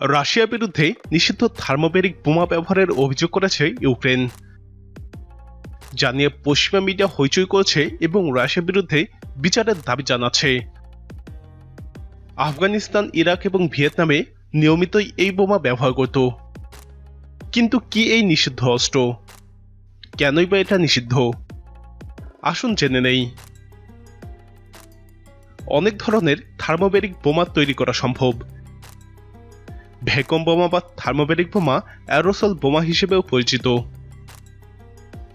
রাশিয়ার বিরুদ্ধে নিষিদ্ধ থার্মোবেরিক বোমা ব্যবহারের অভিযোগ করেছে ইউক্রেন। জানিয়ে পশ্চিমা মিডিয়া হইচই করেছে এবং রাশিয়ার বিরুদ্ধে বিচারের দাবি জানাচ্ছে। আফগানিস্তান, ইরাক এবং ভিয়েতনামে নিয়মিতই এই বোমা ব্যবহার করত। কিন্তু কি এই নিষিদ্ধ অস্ত্র? কেনই বা এটা নিষিদ্ধ? আসুন জেনে নেই। অনেক ধরনের থার্মোবেরিক বোমা তৈরি করা সম্ভব। ভ্যাকুয়াম বোমা বা থার্মোবেরিক বোমা অ্যারোসল বোমা হিসেবেও পরিচিত।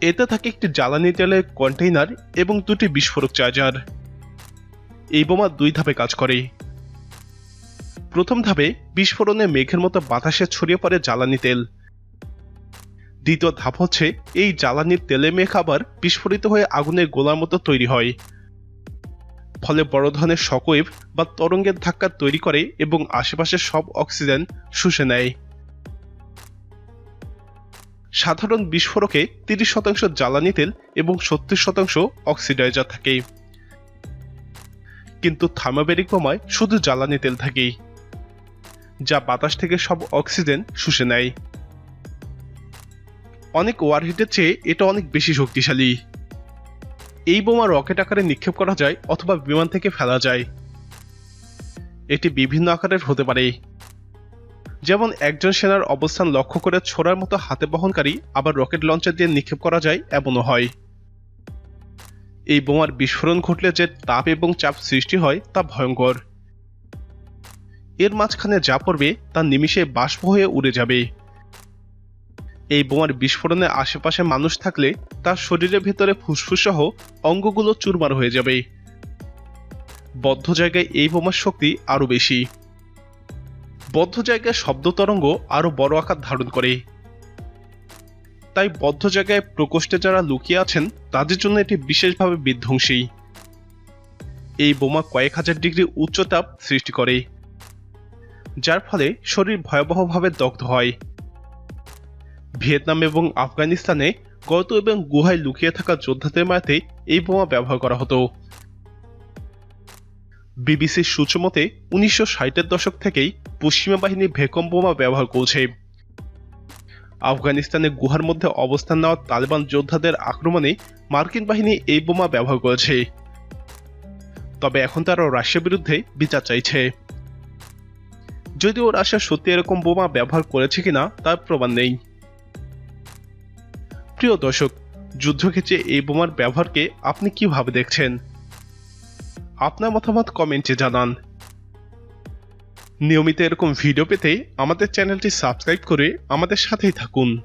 এতে থাকে একটি জ্বালানি তেলের কন্টেইনার এবং দুটি বিস্ফোরক চার্জার। এই বোমা দুই ধাপে কাজ করে। প্রথম ধাপে বিস্ফোরণে মেঘের মতো বাতাসে ছড়িয়ে পড়ে জ্বালানি তেল। দ্বিতীয় ধাপ হচ্ছে এই জ্বালানির তেলে মেঘ আবার বিস্ফোরিত হয়ে আগুনের গোলার মতো তৈরি হয়। ফলে বড় ধরনের শকওয়েভ বা তরঙ্গের ধাক্কা তৈরি করে এবং আশেপাশের সব অক্সিজেন শুষে নেয়। সাধারণ বিস্ফোরকে তিরিশ শতাংশ জ্বালানি তেল এবং সত্তর শতাংশ অক্সিডাইজার থাকে। কিন্তু থার্মোবেরিক বোমায় শুধু জ্বালানি তেল থাকে যা বাতাস থেকে সব অক্সিজেন শুষে নেয়। অনেক ওয়ারহিটের চেয়ে এটা অনেক বেশি শক্তিশালী। এই বোমা রকেট আকারে নিক্ষেপ করা যায় অথবা বিমান থেকে ফেলা যায়। এটি বিভিন্ন আকারের হতে পারে। যেমন একজন সেনার অবস্থান লক্ষ্য করে ছোড়ার মতো হাতে বহনকারী আবার রকেট লঞ্চার দিয়ে নিক্ষেপ করা যায় এমনও হয়। এই বোমার বিস্ফোরণ ঘটলে যে তাপ এবং চাপ সৃষ্টি হয় তা ভয়ঙ্কর। এর মাঝখানে যা পড়বে তা নিমিষে বাষ্প হয়ে উড়ে যাবে। এই বোমার বিস্ফোরণে আশেপাশে মানুষ থাকলে তার শরীরের ভেতরে ফুসফুস সহ অঙ্গগুলো চুরমার হয়ে যাবে। বদ্ধ জায়গায় এই বোমার শক্তি আরও বেশি। বদ্ধ জায়গায় শব্দ তরঙ্গ আরও বড় আকার ধারণ করে। তাই বদ্ধ জায়গায় প্রকোষ্ঠে যারা লুকিয়ে আছেন, তাদের জন্য এটি বিশেষভাবে বিধ্বংসী। এই বোমা কয়েক হাজার ডিগ্রি উচ্চতাপ সৃষ্টি করে, যার ফলে শরীর ভয়াবহভাবে দগ্ধ হয়। ভিয়েতনাম এবং আফগানিস্তানে গত এবং গুহায় লুকিয়ে থাকা যোদ্ধাদের মারাতে এই বোমা ব্যবহার করা হতো। বিবিসির সূচমতে উনিশশো ষাটের দশক থেকেই পশ্চিমা বাহিনী ভেকম বোমা ব্যবহার করছে। আফগানিস্তানে গুহার মধ্যে অবস্থান নেওয়া তালেবান যোদ্ধাদের আক্রমণে মার্কিন বাহিনী এই বোমা ব্যবহার করেছে। তবে এখন তারা রাশিয়ার বিরুদ্ধে বিচার চাইছে। যদিও রাশিয়া সত্যি এরকম বোমা ব্যবহার করেছে কিনা তার প্রমাণ নেই। প্রিয় দর্শক, যুদ্ধক্ষেত্রে এই বোমার ব্যবহারকে আপনি কীভাবে দেখছেন? আপনার মতামত কমেন্টে জানান। নিয়মিত এরকম ভিডিও পেতে আমাদের চ্যানেলটি সাবস্ক্রাইব করে আমাদের সাথেই থাকুন।